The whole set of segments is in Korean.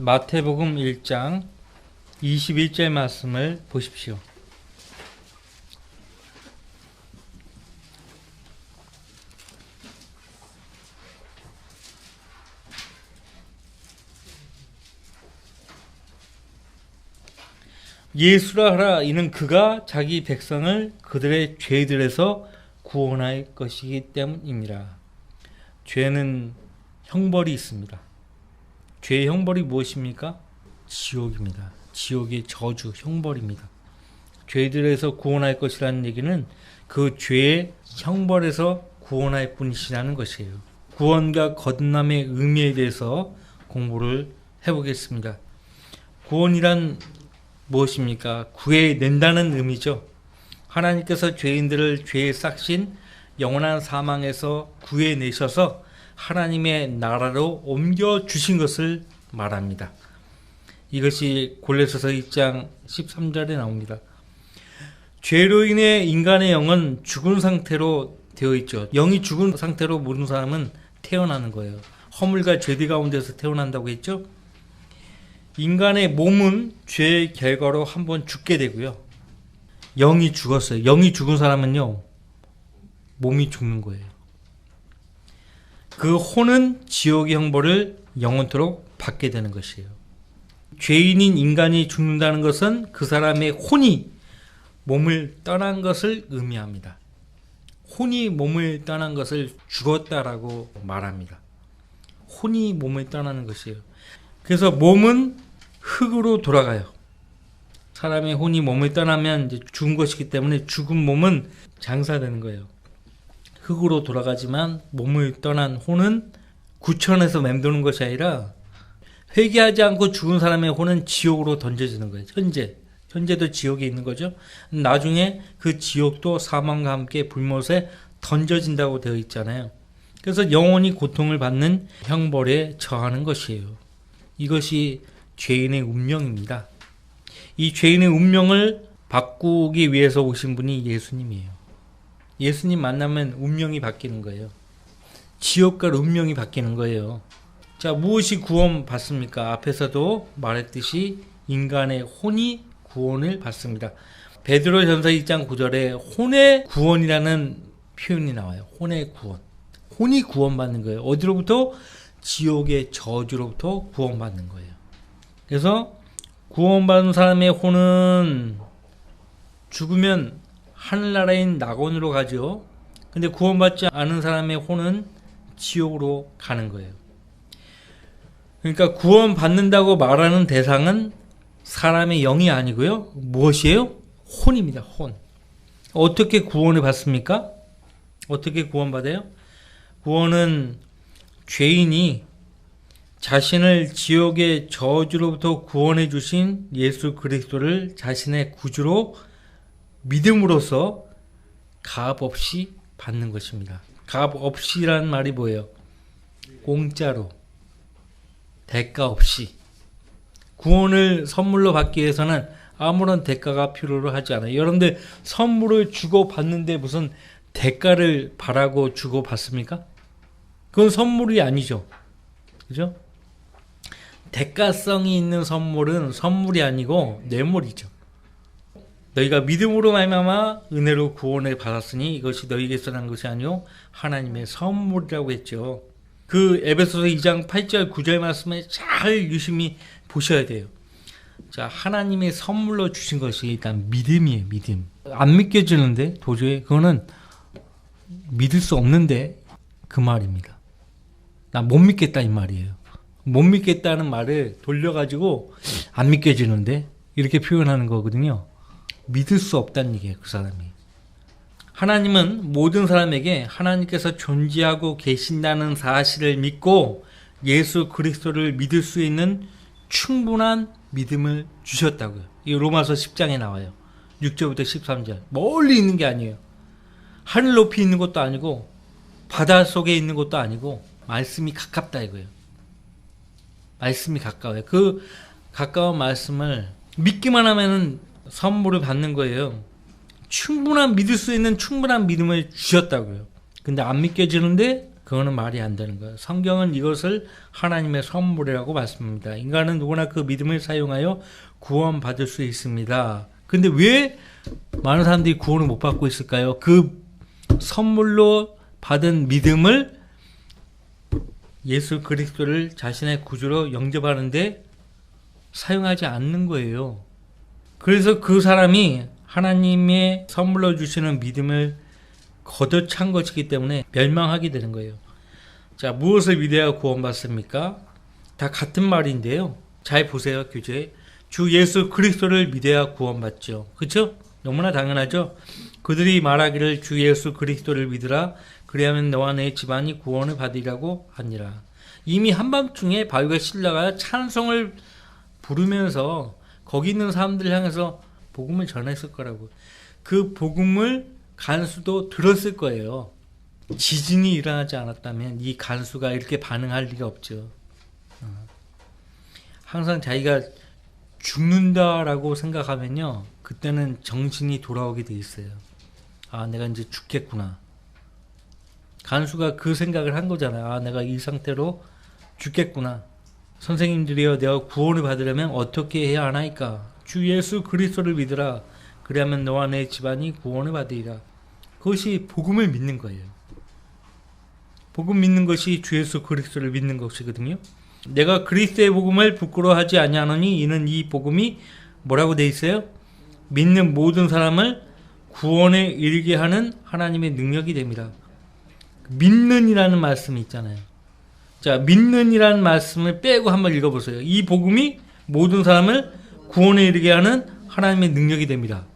마태복음 1장 21절 말씀을 보십시오. 예수라 하라 이는 그가 자기 백성을 그들의 죄들에서 구원할 것이기 때문입니다. 죄는 형벌이 있습니다. 죄의 형벌이 무엇입니까? 지옥입니다. 지옥의 저주, 형벌입니다. 죄들에서 구원할 것이라는 얘기는 그 죄의 형벌에서 구원할 분이시라는 것이에요. 구원과 거듭남의 의미에 대해서 공부를 해보겠습니다. 구원이란 무엇입니까? 구해낸다는 의미죠. 하나님께서 죄인들을 죄에 싹신 영원한 사망에서 구해내셔서 하나님의 나라로 옮겨 주신 것을 말합니다. 이것이 골로새서 2장 13절에 나옵니다. 죄로 인해 인간의 영은 죽은 상태로 되어 있죠. 영이 죽은 상태로 모든 사람은 태어나는 거예요. 허물과 죄대 가운데서 태어난다고 했죠. 인간의 몸은 죄의 결과로 한번 죽게 되고요. 영이 죽었어요. 영이 죽은 사람은요, 몸이 죽는 거예요. 그 혼은 지옥의 형벌을 영원토록 받게 되는 것이에요. 죄인인 인간이 죽는다는 것은 그 사람의 혼이 몸을 떠난 것을 의미합니다. 혼이 몸을 떠난 것을 죽었다라고 말합니다. 혼이 몸을 떠나는 것이에요. 그래서 몸은 흙으로 돌아가요. 사람의 혼이 몸을 떠나면 죽은 것이기 때문에 죽은 몸은 장사되는 거예요. 흙으로 돌아가지만 몸을 떠난 혼은 구천에서 맴도는 것이 아니라 회개하지 않고 죽은 사람의 혼은 지옥으로 던져지는 거예요. 현재. 현재도 지옥에 있는 거죠. 나중에 그 지옥도 사망과 함께 불못에 던져진다고 되어 있잖아요. 그래서 영원히 고통을 받는 형벌에 처하는 것이에요. 이것이 죄인의 운명입니다. 이 죄인의 운명을 바꾸기 위해서 오신 분이 예수님이에요. 예수님 만나면 운명이 바뀌는 거예요. 지옥과 운명이 바뀌는 거예요. 자, 무엇이 구원 받습니까? 앞에서도 말했듯이 인간의 혼이 구원을 받습니다. 베드로 전서 2장 9절에 혼의 구원이라는 표현이 나와요. 혼의 구원. 혼이 구원받는 거예요. 어디로부터? 지옥의 저주로부터 구원받는 거예요. 그래서 구원받은 사람의 혼은 죽으면 하늘나라인 낙원으로 가죠. 근데 구원받지 않은 사람의 혼은 지옥으로 가는 거예요. 그러니까 구원받는다고 말하는 대상은 사람의 영이 아니고요. 무엇이에요? 혼입니다. 혼. 어떻게 구원을 받습니까? 어떻게 구원받아요? 구원은 죄인이 자신을 지옥의 저주로부터 구원해 주신 예수 그리스도를 자신의 구주로 믿음으로써 값 없이 받는 것입니다. 값 없이란 말이 뭐예요? 공짜로 대가 없이 구원을 선물로 받기 위해서는 아무런 대가가 필요로 하지 않아요. 여러분들 선물을 주고 받는데 무슨 대가를 바라고 주고 받습니까? 그건 선물이 아니죠. 그죠? 대가성이 있는 선물은 선물이 아니고 뇌물이죠. 너희가 믿음으로 말미암아 은혜로 구원을 받았으니 이것이 너희에게서 난 것이 아니요 하나님의 선물이라고 했죠. 그 에베소서 2장 8절 9절 말씀에 잘 유심히 보셔야 돼요. 자, 하나님의 선물로 주신 것이 일단 믿음이에요, 믿음. 안 믿겨지는데 도저히 그거는 믿을 수 없는데 그 말입니다. 나 못 믿겠다 이 말이에요. 못 믿겠다는 말을 돌려가지고 안 믿겨지는데 이렇게 표현하는 거거든요. 믿을 수 없다는 얘기예요, 그 사람이. 하나님은 모든 사람에게 하나님께서 존재하고 계신다는 사실을 믿고 예수 그리스도를 믿을 수 있는 충분한 믿음을 주셨다고요. 이 로마서 10장에 나와요. 6절부터 13절. 멀리 있는 게 아니에요. 하늘 높이 있는 것도 아니고 바다 속에 있는 것도 아니고 말씀이 가깝다 이거예요. 말씀이 가까워요. 그 가까운 말씀을 믿기만 하면은 선물을 받는 거예요. 충분한 믿을 수 있는 충분한 믿음을 주셨다고요. 근데 안 믿겨지는데 그거는 말이 안 되는 거예요. 성경은 이것을 하나님의 선물이라고 말씀합니다. 인간은 누구나 그 믿음을 사용하여 구원받을 수 있습니다. 근데 왜 많은 사람들이 구원을 못 받고 있을까요? 그 선물로 받은 믿음을 예수 그리스도를 자신의 구주로 영접하는데 사용하지 않는 거예요. 그래서 그 사람이 하나님의 선물로 주시는 믿음을 거둬찬 것이기 때문에 멸망하게 되는 거예요. 자, 무엇을 믿어야 구원받습니까? 다 같은 말인데요. 잘 보세요, 교재. 주 예수 그리스도를 믿어야 구원받죠. 그렇죠? 너무나 당연하죠. 그들이 말하기를 주 예수 그리스도를 믿으라 그리하면 너와 내 집안이 구원을 받으리라고 하니라. 이미 한밤중에 바위가 신라가 찬송을 부르면서 거기 있는 사람들 향해서 복음을 전했을 거라고. 그 복음을 간수도 들었을 거예요. 지진이 일어나지 않았다면 이 간수가 이렇게 반응할 리가 없죠. 어. 항상 자기가 죽는다라고 생각하면요. 그때는 정신이 돌아오게 돼 있어요. 아, 내가 이제 죽겠구나. 간수가 그 생각을 한 거잖아요. 아, 내가 이 상태로 죽겠구나. 선생님들이여 내가 구원을 받으려면 어떻게 해야 하나이까? 주 예수 그리스도를 믿으라. 그리하면 너와 내 집안이 구원을 받으리라. 그것이 복음을 믿는 거예요. 복음 믿는 것이 주 예수 그리스도를 믿는 것이거든요. 내가 그리스도의 복음을 부끄러워하지 아니하노니 이는 이 복음이 뭐라고 돼 있어요? 믿는 모든 사람을 구원에 이르게 하는 하나님의 능력이 됩니다. 믿는이라는 말씀이 있잖아요. 자, 믿는이라는 말씀을 빼고 한번 읽어보세요. 이 복음이 모든 사람을 구원에 이르게 하는 하나님의 능력이 됩니다.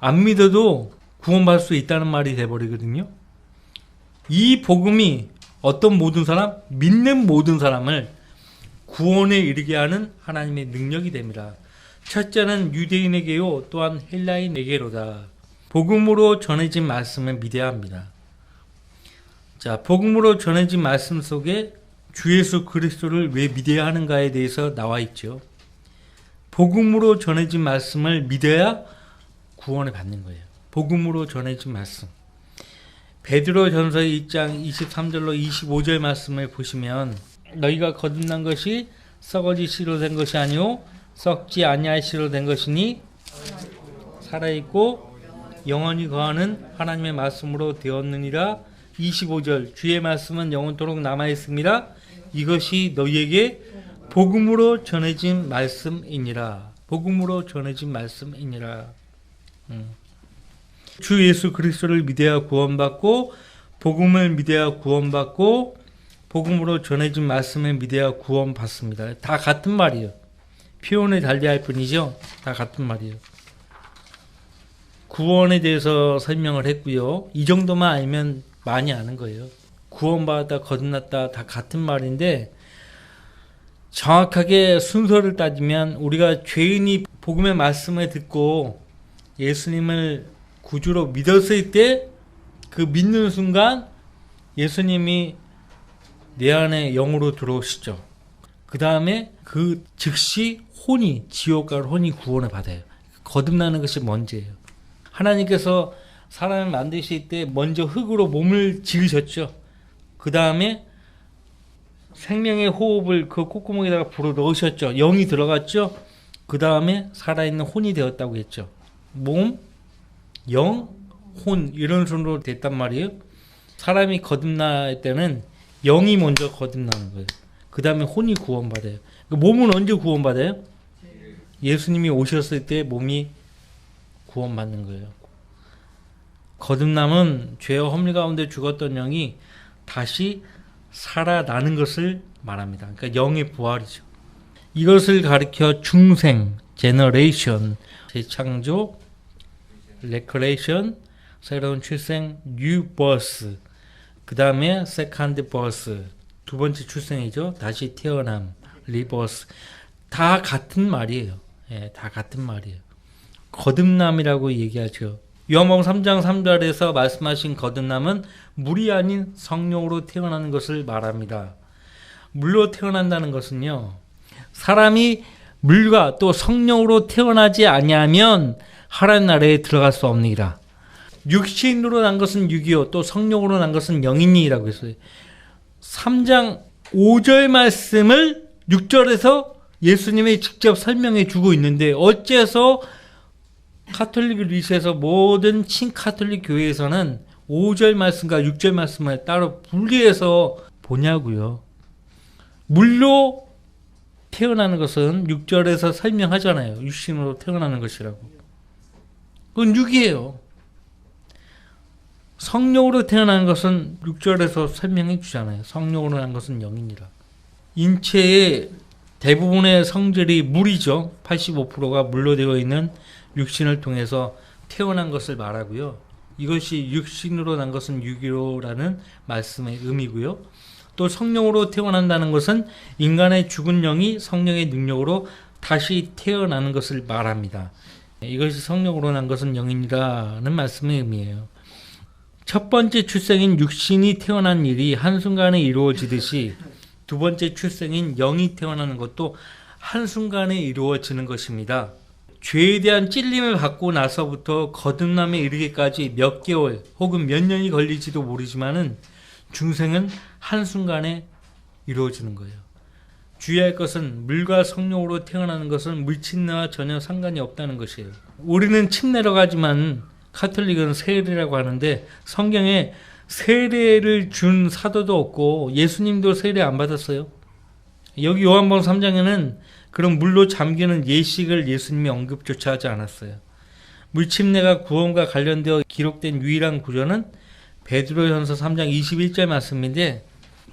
안 믿어도 구원받을 수 있다는 말이 돼버리거든요. 이 복음이 어떤 모든 사람, 믿는 모든 사람을 구원에 이르게 하는 하나님의 능력이 됩니다. 첫째는 유대인에게요, 또한 헬라인에게로다. 복음으로 전해진 말씀을 믿어야 합니다. 자, 복음으로 전해진 말씀 속에 주 예수 그리스도를 왜 믿어야 하는가에 대해서 나와 있죠. 복음으로 전해진 말씀을 믿어야 구원을 받는 거예요. 복음으로 전해진 말씀. 베드로 전서 2장 23절로 25절 말씀을 보시면 너희가 거듭난 것이 썩어지 씨로 된 것이 아니오 썩지 아니할 씨로 된 것이니 살아 있고 영원히 거하는 하나님의 말씀으로 되었느니라 25절 주의 말씀은 영원토록 남아 있습니다. 이것이 너희에게 복음으로 전해진 말씀이니라. 복음으로 전해진 말씀이니라. 음. 주 예수 그리스도를 믿어야 구원받고 복음을 믿어야 구원받고 복음으로 전해진 말씀을 믿어야 구원받습니다. 다 같은 말이에요. 표현을 달리할 뿐이죠. 다 같은 말이에요. 구원에 대해서 설명을 했고요. 이 정도만 알면 많이 아는 거예요. 구원받았다, 거듭났다 다 같은 말인데 정확하게 순서를 따지면 우리가 죄인이 복음의 말씀을 듣고 예수님을 구주로 믿었을 때 그 믿는 순간 예수님이 내 안에 영으로 들어오시죠. 그 다음에 그 즉시 혼이 지옥과 혼이 구원을 받아요. 거듭나는 것이 먼저예요. 하나님께서 사람을 만드실 때 먼저 흙으로 몸을 지으셨죠. 그 다음에 생명의 호흡을 그 콧구멍에다가 불어 넣으셨죠. 영이 들어갔죠. 그 다음에 살아있는 혼이 되었다고 했죠. 몸, 영, 혼 이런 순으로 됐단 말이에요. 사람이 거듭날 때는 영이 먼저 거듭나는 거예요. 그 다음에 혼이 구원받아요. 그 몸은 언제 구원받아요? 예수님이 오셨을 때 몸이 구원받는 거예요. 거듭남은 죄와 험리 가운데 죽었던 영이 다시 살아나는 것을 말합니다. 그러니까 영의 부활이죠. 이것을 가리켜 중생, 제너레이션, 재창조, 레크레이션, 새로운 출생, 뉴 버스, 그 다음에 버스, 두 번째 출생이죠. 다시 태어남, 리버스. 다 같은 말이에요. 예, 다 같은 말이에요. 거듭남이라고 얘기하죠. 요한복음 3장 3절에서 말씀하신 거듭남은 물이 아닌 성령으로 태어나는 것을 말합니다. 물로 태어난다는 것은요. 사람이 물과 또 성령으로 태어나지 아니하면 하나님 나라에 들어갈 수 없느니라. 육신으로 난 것은 육이요 또 성령으로 난 것은 영이니라고 했어요. 3장 5절 말씀을 6절에서 예수님이 직접 설명해 주고 있는데 어째서 카톨릭 리스에서 모든 친카톨릭 교회에서는 5절 말씀과 6절 말씀을 따로 분리해서 보냐고요. 물로 태어나는 것은 6절에서 설명하잖아요. 육신으로 태어나는 것이라고. 그건 6이에요. 성령으로 태어난 것은 6절에서 설명해 주잖아요. 성령으로 난 것은 영이니라. 인체의 대부분의 성질이 물이죠. 85%가 물로 되어 있는 육신을 통해서 태어난 것을 말하고요. 이것이 육신으로 난 것은 유기로라는 말씀의 의미고요. 또 성령으로 태어난다는 것은 인간의 죽은 영이 성령의 능력으로 다시 태어나는 것을 말합니다. 이것이 성령으로 난 것은 영이라는 말씀의 의미예요. 첫 번째 출생인 육신이 태어난 일이 한순간에 이루어지듯이 두 번째 출생인 영이 태어나는 것도 한순간에 이루어지는 것입니다. 죄에 대한 찔림을 받고 나서부터 거듭남에 이르기까지 몇 개월 혹은 몇 년이 걸릴지도 모르지만은 중생은 한순간에 이루어지는 거예요. 주의할 것은 물과 성령으로 태어나는 것은 물침례와 전혀 상관이 없다는 것이에요. 우리는 침례로 가지만 카톨릭은 세례라고 하는데 성경에 세례를 준 사도도 없고 예수님도 세례 안 받았어요. 여기 요한복음 3장에는 그런 물로 잠기는 예식을 예수님이 언급조차 하지 않았어요. 물침례가 구원과 관련되어 기록된 유일한 구절은 베드로전서 3장 21절 말씀인데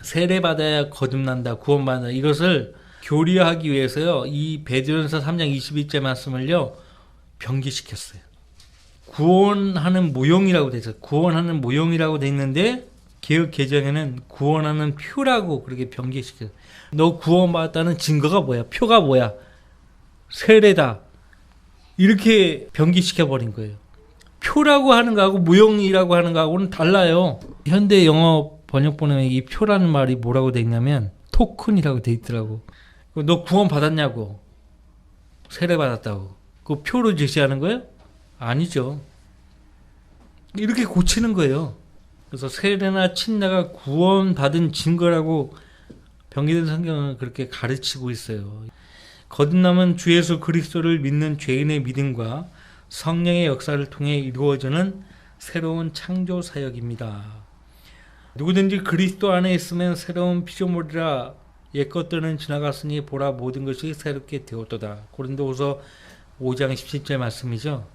세례 받아야 거듭난다, 구원받는다. 이것을 교리하기 위해서요. 이 베드로전서 3장 21절 말씀을요. 병기시켰어요. 구원하는 모형이라고 돼 있어요. 구원하는 모형이라고 돼 있는데 개혁 개정에는 구원하는 표라고 그렇게 변개시켜요. 너 구원받았다는 증거가 뭐야? 표가 뭐야? 세례다. 이렇게 변기시켜 버린 거예요. 표라고 하는 거하고 무용이라고 하는 거하고는 달라요. 현대 영어 번역본에 이 표라는 말이 뭐라고 돼 있냐면 토큰이라고 돼 있더라고. 너 구원 받았냐고. 세례 받았다고. 그 표로 제시하는 거예요? 아니죠. 이렇게 고치는 거예요. 그래서 세례나 침례가 구원 받은 증거라고 병기된 성경은 그렇게 가르치고 있어요. 거듭남은 주 예수 그리스도를 믿는 죄인의 믿음과 성령의 역사를 통해 이루어지는 새로운 창조 사역입니다. 누구든지 그리스도 안에 있으면 새로운 피조물이라 옛 것들은 지나갔으니 보라 모든 것이 새롭게 되었도다. 고린도후서 5장 17절 말씀이죠.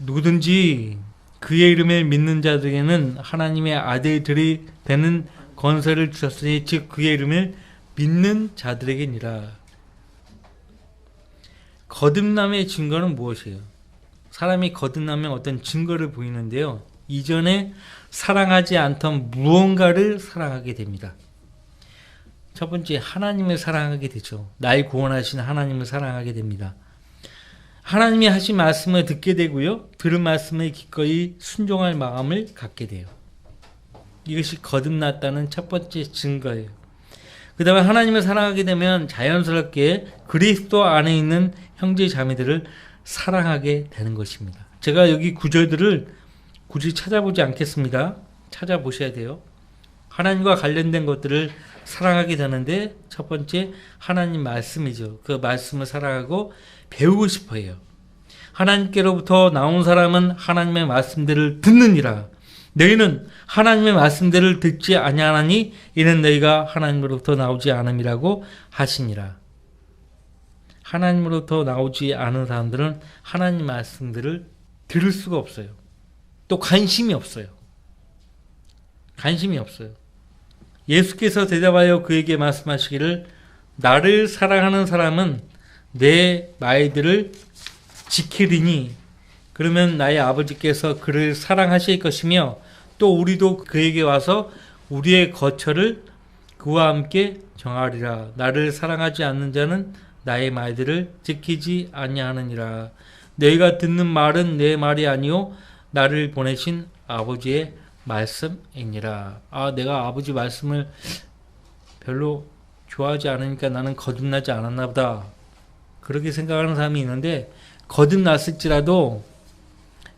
누구든지 그의 이름을 믿는 자들에게는 하나님의 아들들이 되는 권세를 주셨으니 즉 그의 이름을 믿는 자들에게니라. 거듭남의 증거는 무엇이에요? 사람이 거듭나면 어떤 증거를 보이는데요. 이전에 사랑하지 않던 무언가를 사랑하게 됩니다. 첫 번째 하나님을 사랑하게 되죠. 날 구원하신 하나님을 사랑하게 됩니다. 하나님이 하신 말씀을 듣게 되고요. 들은 말씀에 기꺼이 순종할 마음을 갖게 돼요. 이것이 거듭났다는 첫 번째 증거예요. 그 다음에 하나님을 사랑하게 되면 자연스럽게 그리스도 안에 있는 형제 자매들을 사랑하게 되는 것입니다. 제가 여기 구절들을 굳이 찾아보지 않겠습니다. 찾아보셔야 돼요. 하나님과 관련된 것들을 사랑하게 되는데 첫 번째 하나님 말씀이죠. 그 말씀을 사랑하고 배우고 싶어 해요. 하나님께로부터 나온 사람은 하나님의 말씀들을 듣느니라. 너희는 하나님의 말씀들을 듣지 아니하나니 이는 너희가 하나님으로부터 나오지 않음이라고 하시니라. 하나님으로부터 나오지 않은 사람들은 하나님 말씀들을 들을 수가 없어요. 또 관심이 없어요. 관심이 없어요. 예수께서 대답하여 그에게 말씀하시기를 나를 사랑하는 사람은 내 말들을 지키리니 그러면 나의 아버지께서 그를 사랑하실 것이며 또 우리도 그에게 와서 우리의 거처를 그와 함께 정하리라. 나를 사랑하지 않는 자는 나의 말들을 지키지 아니하느니라. 너희가 듣는 말은 내 말이 아니요 나를 보내신 아버지의 말씀이니라. 아 내가 아버지 말씀을 별로 좋아하지 않으니까 나는 거듭나지 않았나 보다. 그렇게 생각하는 사람이 있는데 거듭났을지라도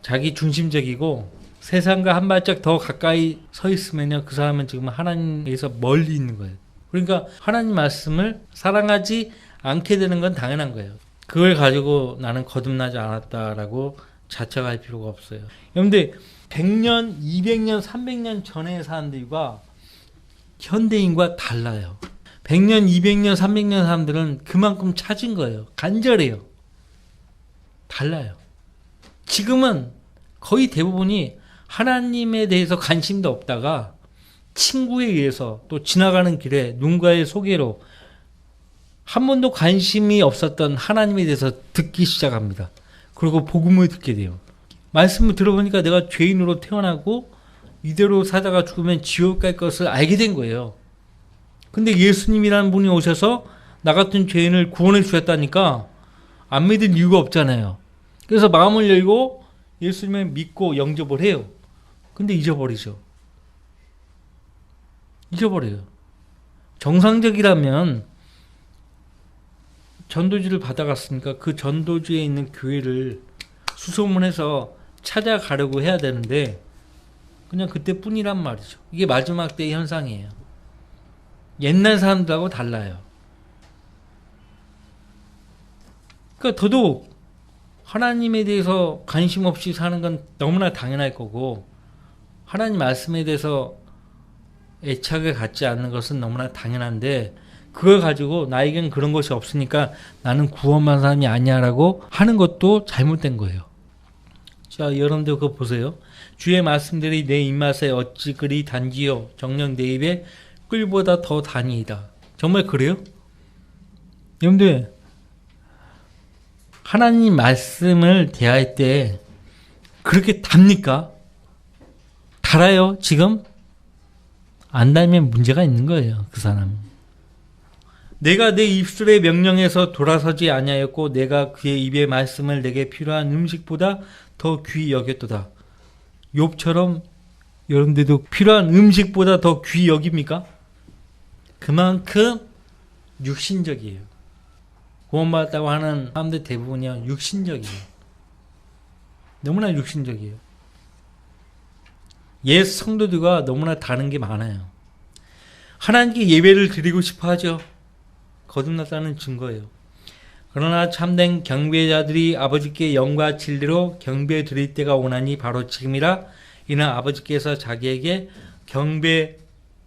자기 중심적이고 세상과 한 발짝 더 가까이 서 있으면요 그 사람은 지금 하나님에서 멀리 있는 거예요. 그러니까 하나님 말씀을 사랑하지 않게 되는 건 당연한 거예요. 그걸 가지고 나는 거듭나지 않았다라고 자책할 필요가 없어요. 그런데 100년, 200년, 300년 전의 사람들과 현대인과 달라요. 100년, 200년, 300년 사람들은 그만큼 찾은 거예요. 간절해요. 달라요. 지금은 거의 대부분이 하나님에 대해서 관심도 없다가 친구에 의해서 또 지나가는 길에 누군가의 소개로 한 번도 관심이 없었던 하나님에 대해서 듣기 시작합니다. 그리고 복음을 듣게 돼요. 말씀을 들어보니까 내가 죄인으로 태어나고 이대로 사다가 죽으면 지옥 갈 것을 알게 된 거예요. 근데 예수님이라는 분이 오셔서 나 같은 죄인을 구원해 주셨다니까 안 믿을 이유가 없잖아요. 그래서 마음을 열고 예수님을 믿고 영접을 해요. 근데 잊어버리죠. 잊어버려요. 정상적이라면 전도지를 받아갔으니까 그 전도지에 있는 교회를 수소문해서 찾아가려고 해야 되는데 그냥 그때뿐이란 말이죠. 이게 마지막 때의 현상이에요. 옛날 사람들하고 달라요. 그러니까 더더욱 하나님에 대해서 관심 없이 사는 건 너무나 당연할 거고 하나님 말씀에 대해서 애착을 갖지 않는 것은 너무나 당연한데 그걸 가지고 나에겐 그런 것이 없으니까 나는 구원받은 사람이 아니야라고 하는 것도 잘못된 거예요. 자, 여러분들 그거 보세요. 주의 말씀들이 내 입맛에 어찌 그리 단지요 정녕 내 입에 꿀보다 더 단이다. 정말 그래요? 여러분들 하나님 말씀을 대할 때 그렇게 답니까? 달아요, 지금? 안 달면 문제가 있는 거예요, 그 사람. 내가 내 입술의 명령에서 돌아서지 아니하였고 내가 그의 입의 말씀을 내게 필요한 음식보다 더 귀히 여겼도다. 욥처럼 여러분들도 필요한 음식보다 더 귀히 여깁니까? 그만큼 육신적이에요. 구원받았다고 하는 사람들 대부분이요 육신적이에요. 너무나 육신적이에요. 옛 성도들과 너무나 다른 게 많아요. 하나님께 예배를 드리고 싶어 하죠. 거듭났다는 증거예요. 그러나 참된 경배자들이 아버지께 영과 진리로 경배 드릴 때가 오나니 바로 지금이라 이는 아버지께서 자기에게 경배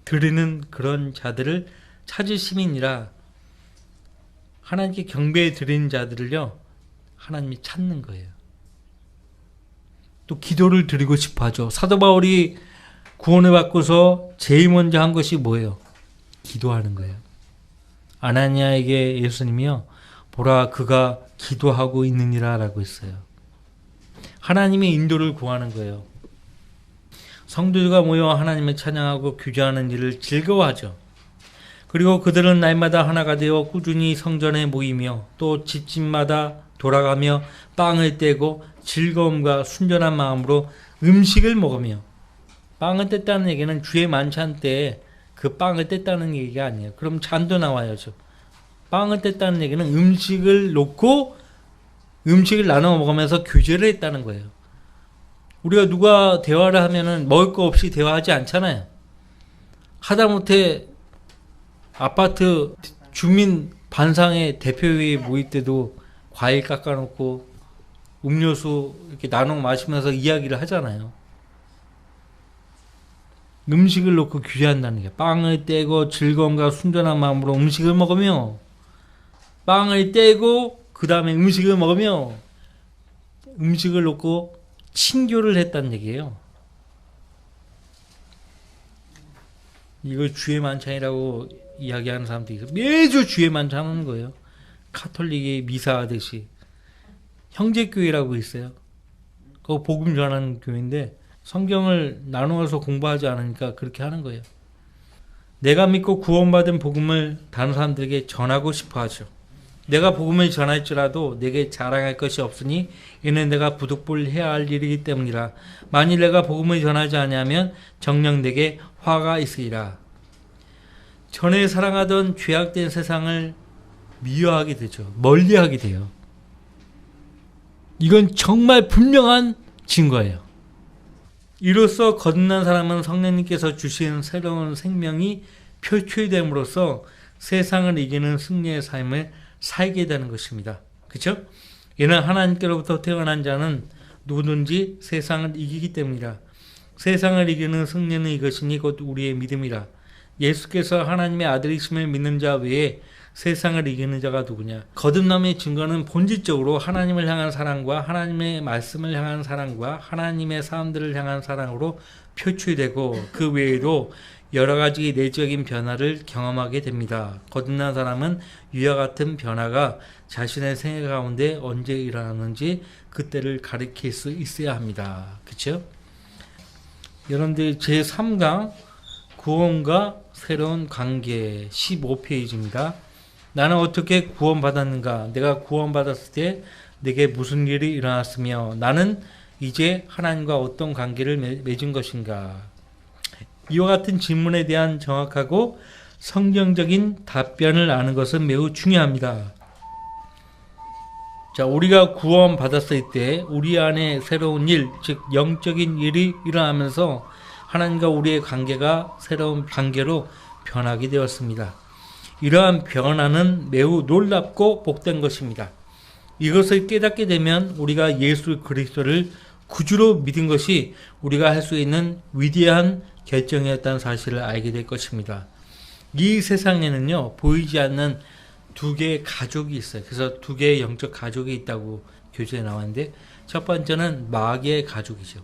드리는 그런 자들을 찾으심이니라 하나님께 경배 드리는 자들을요 하나님이 찾는 거예요. 또 기도를 드리고 싶어 하죠. 사도 바울이 구원을 받고서 제일 먼저 한 것이 뭐예요? 기도하는 거예요. 아나니아에게 예수님이요. 보라 그가 기도하고 있느니라 라고 했어요. 하나님의 인도를 구하는 거예요. 성도들과 모여 하나님을 찬양하고 규제하는 일을 즐거워하죠. 그리고 그들은 날마다 하나가 되어 꾸준히 성전에 모이며 또 집집마다 돌아가며 빵을 떼고 즐거움과 순전한 마음으로 음식을 먹으며 빵을 뗐다는 얘기는 주의 만찬 때 그 빵을 뗐다는 얘기가 아니에요. 그럼 잔도 나와야죠. 빵을 뗐다는 얘기는 음식을 놓고 음식을 나눠 먹으면서 교제를 했다는 거예요. 우리가 누가 대화를 하면은 먹을 거 없이 대화하지 않잖아요. 하다못해 아파트 주민 반상회 대표회의 모일 때도 과일 깎아놓고 음료수 이렇게 나눠 마시면서 이야기를 하잖아요. 음식을 놓고 규제한다는 게 빵을 떼고 즐거움과 순전한 마음으로 음식을 먹으며 빵을 떼고 그 다음에 음식을 먹으며 음식을 놓고 친교를 했다는 얘기예요. 이걸 주의 만찬이라고 이야기하는 사람들이. 매주 주의 만찬 하는 거예요. 카톨릭이 미사하듯이. 형제교회라고 있어요. 그 복음 전하는 교회인데 성경을 나누어서 공부하지 않으니까 그렇게 하는 거예요. 내가 믿고 구원받은 복음을 다른 사람들에게 전하고 싶어 하죠. 내가 복음을 전할지라도 내게 자랑할 것이 없으니 이는 내가 부득불 해야 할 일이기 때문이라. 만일 내가 복음을 전하지 아니하면 정녕 내게 화가 있으리라. 전에 사랑하던 죄악된 세상을 미워하게 되죠. 멀리하게 돼요. 이건 정말 분명한 증거예요. 이로써 거듭난 사람은 성령님께서 주신 새로운 생명이 표출됨으로써 세상을 이기는 승리의 삶을 살게 되는 것입니다. 그렇죠? 이는 하나님께로부터 태어난 자는 누구든지 세상을 이기기 때문이라. 세상을 이기는 승리는 이것이니 곧 우리의 믿음이라. 예수께서 하나님의 아들이심을 믿는 자 외에 세상을 이기는 자가 누구냐? 거듭남의 증거는 본질적으로 하나님을 향한 사랑과 하나님의 말씀을 향한 사랑과 하나님의 사람들을 향한 사랑으로 표출되고 그 외에도 여러 가지 내적인 변화를 경험하게 됩니다. 거듭난 사람은 위와 같은 변화가 자신의 생애 가운데 언제 일어나는지 그때를 가리킬 수 있어야 합니다. 그렇죠? 여러분들 제 3강 구원과 새로운 관계 15페이지입니다. 나는 어떻게 구원받았는가? 내가 구원받았을 때 내게 무슨 일이 일어났으며 나는 이제 하나님과 어떤 관계를 맺은 것인가? 이와 같은 질문에 대한 정확하고 성경적인 답변을 아는 것은 매우 중요합니다. 자, 우리가 구원받았을 때 우리 안에 새로운 일, 즉 영적인 일이 일어나면서 하나님과 우리의 관계가 새로운 관계로 변하게 되었습니다. 이러한 변화는 매우 놀랍고 복된 것입니다. 이것을 깨닫게 되면 우리가 예수 그리스도를 구주로 믿은 것이 우리가 할 수 있는 위대한 결정이었다는 사실을 알게 될 것입니다. 이 세상에는요, 보이지 않는 두 개의 가족이 있어요. 그래서 두 개의 영적 가족이 있다고 교재에 나왔는데, 첫 번째는 마귀의 가족이죠.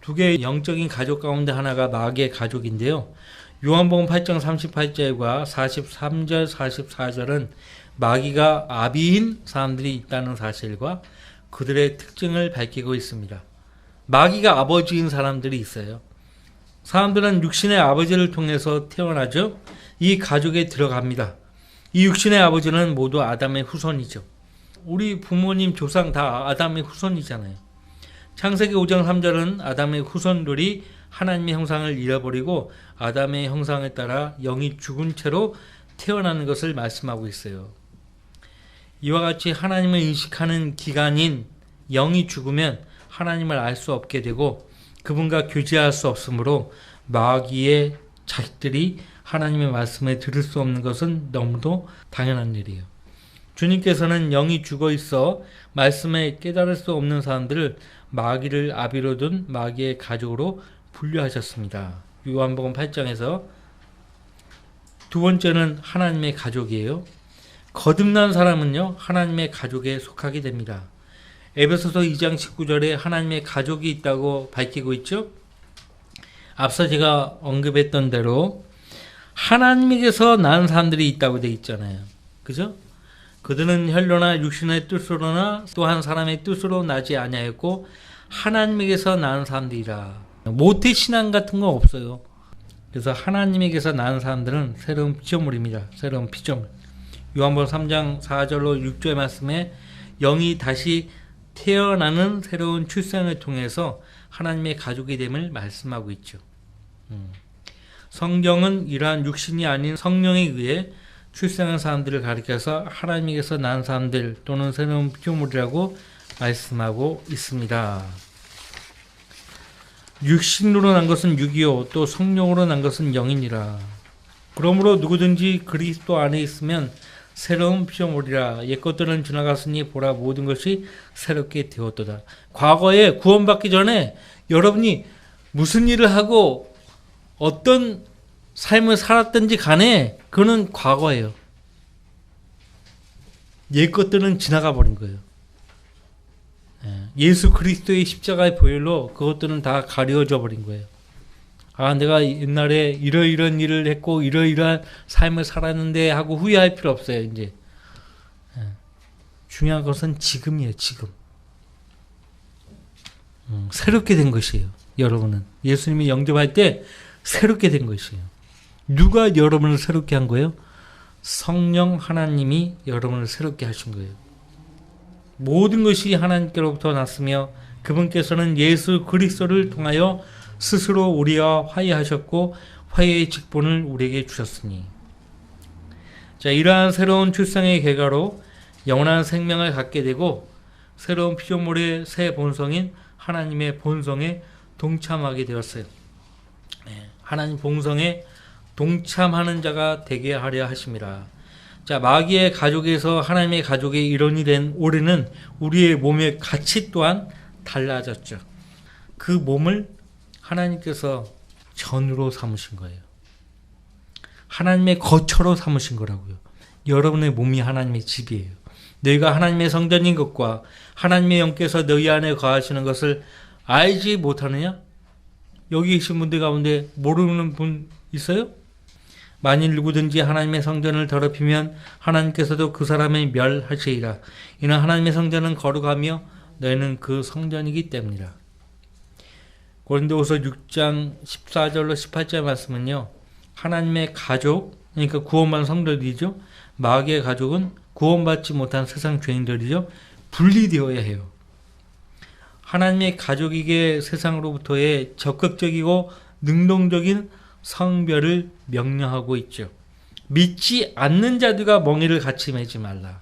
두 개의 영적인 가족 가운데 하나가 마귀의 가족인데요. 요한복음 8장 38절과 43절, 44절은 마귀가 아비인 사람들이 있다는 사실과 그들의 특징을 밝히고 있습니다. 마귀가 아버지인 사람들이 있어요. 사람들은 육신의 아버지를 통해서 태어나죠. 이 가족에 들어갑니다. 이 육신의 아버지는 모두 아담의 후손이죠. 우리 부모님 조상 다 아담의 후손이잖아요. 창세기 5장 3절은 아담의 후손들이 하나님의 형상을 잃어버리고 아담의 형상에 따라 영이 죽은 채로 태어나는 것을 말씀하고 있어요. 이와 같이 하나님을 인식하는 기간인 영이 죽으면 하나님을 알 수 없게 되고 그분과 교제할 수 없으므로 마귀의 자식들이 하나님의 말씀에 들을 수 없는 것은 너무도 당연한 일이에요. 주님께서는 영이 죽어 있어 말씀에 깨달을 수 없는 사람들을 마귀를 아비로 둔 마귀의 가족으로 분류하셨습니다. 요한복음 8장에서 두 번째는 하나님의 가족이에요. 거듭난 사람은요, 하나님의 가족에 속하게 됩니다. 에베소서 2장 19절에 하나님의 가족이 있다고 밝히고 있죠? 앞서 제가 언급했던 대로 하나님에게서 난 사람들이 있다고 되어 있잖아요. 그죠? 그들은 혈로나 육신의 뜻으로나 또한 사람의 뜻으로 나지 아니하였고 하나님에게서 난 사람들이라. 모태 신앙 같은 거 없어요. 그래서 하나님에게서 난 사람들은 새로운 피조물입니다. 새로운 피조물. 요한복음 3장 4절로 6절 말씀에 영이 다시 태어나는 새로운 출생을 통해서 하나님의 가족이 됨을 말씀하고 있죠. 음. 성경은 이러한 육신이 아닌 성령에 의해 출생한 사람들을 가리켜서 하나님에게서 난 사람들 또는 새로운 피조물이라고 말씀하고 있습니다. 육신으로 난 것은 육이요 또 성령으로 난 것은 영이니라. 그러므로 누구든지 그리스도 안에 있으면 새로운 피조물이라 옛것들은 지나갔으니 보라 모든 것이 새롭게 되었도다. 과거에 구원받기 전에 여러분이 무슨 일을 하고 어떤 삶을 살았든지 간에 그는 과거예요. 옛것들은 지나가 버린 거예요. 예, 예수 그리스도의 십자가의 보혈로 그것들은 다 가려져 버린 거예요. 아, 내가 옛날에 이러이런 일을 했고 이러이러한 삶을 살았는데 하고 후회할 필요 없어요, 이제. 예. 중요한 것은 지금이에요, 지금. 음, 새롭게 된 것이에요, 여러분은. 예수님이 영접할 때 새롭게 된 것이에요. 누가 여러분을 새롭게 한 거예요? 성령 하나님이 여러분을 새롭게 하신 거예요. 모든 것이 하나님께로부터 났으며 그분께서는 예수 그리스도를 통하여 스스로 우리와 화해하셨고 화해의 직분을 우리에게 주셨으니 자 이러한 새로운 출생의 결과로 영원한 생명을 갖게 되고 새로운 피조물의 새 본성인 하나님의 본성에 동참하게 되었어요. 네, 하나님 본성에 동참하는 자가 되게 하려 하심이라. 자, 마귀의 가족에서 하나님의 가족의 일원이 된 올해는 우리의 몸의 가치 또한 달라졌죠. 그 몸을 하나님께서 전으로 삼으신 거예요. 하나님의 거처로 삼으신 거라고요. 여러분의 몸이 하나님의 집이에요. 너희가 하나님의 성전인 것과 하나님의 영께서 너희 안에 거하시는 것을 알지 못하느냐? 여기 계신 분들 가운데 모르는 분 있어요? 만일 누구든지 하나님의 성전을 더럽히면 하나님께서도 그 사람을 멸하시리라. 이는 하나님의 성전은 거룩하며 너희는 그 성전이기 때문이라. 고린도후서 6장 14절로 18절 말씀은요. 하나님의 가족, 그러니까 구원받은 성도들이죠. 마귀의 가족은 구원받지 못한 세상 죄인들이죠. 분리되어야 해요. 하나님의 가족에게 세상으로부터의 적극적이고 능동적인 성별을 명령하고 있죠. 믿지 않는 자들과 멍에를 같이 매지 말라.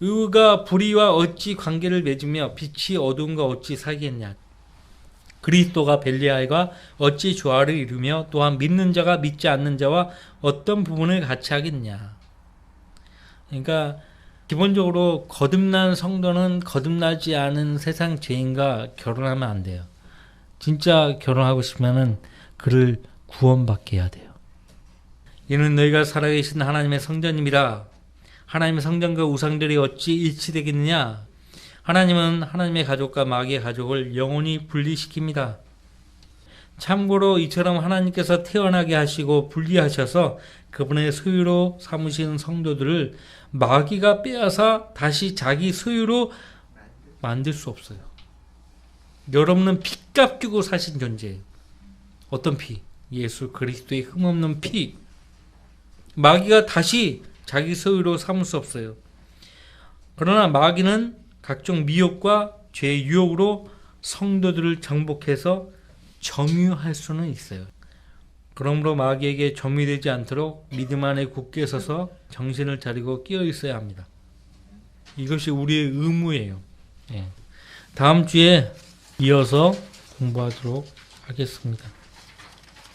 의가 불의와 어찌 관계를 맺으며 빛이 어두움과 어찌 사귀겠냐. 그리스도가 벨리알과 어찌 조화를 이루며 또한 믿는 자가 믿지 않는 자와 어떤 부분을 같이 하겠냐. 그러니까 기본적으로 거듭난 성도는 거듭나지 않은 세상 죄인과 결혼하면 안 돼요. 진짜 결혼하고 싶으면은 그를 구원받게 해야 돼요. 이는 너희가 살아계신 하나님의 성전입니다. 하나님의 성전과 우상들이 어찌 일치되겠느냐? 하나님은 하나님의 가족과 마귀의 가족을 영원히 분리시킵니다. 참고로 이처럼 하나님께서 태어나게 하시고 분리하셔서 그분의 소유로 삼으신 성도들을 마귀가 빼앗아 다시 자기 소유로 만들 수 없어요. 여러분은 피값 주고 사신 존재예요. 어떤 피? 예수 그리스도의 흠없는 피. 마귀가 다시 자기 소유로 삼을 수 없어요. 그러나 마귀는 각종 미혹과 죄의 유혹으로 성도들을 정복해서 점유할 수는 있어요. 그러므로 마귀에게 점유되지 않도록 믿음 안에 굳게 서서 정신을 차리고 끼어 있어야 합니다. 이것이 우리의 의무예요. 예. 다음 주에 이어서 공부하도록 하겠습니다.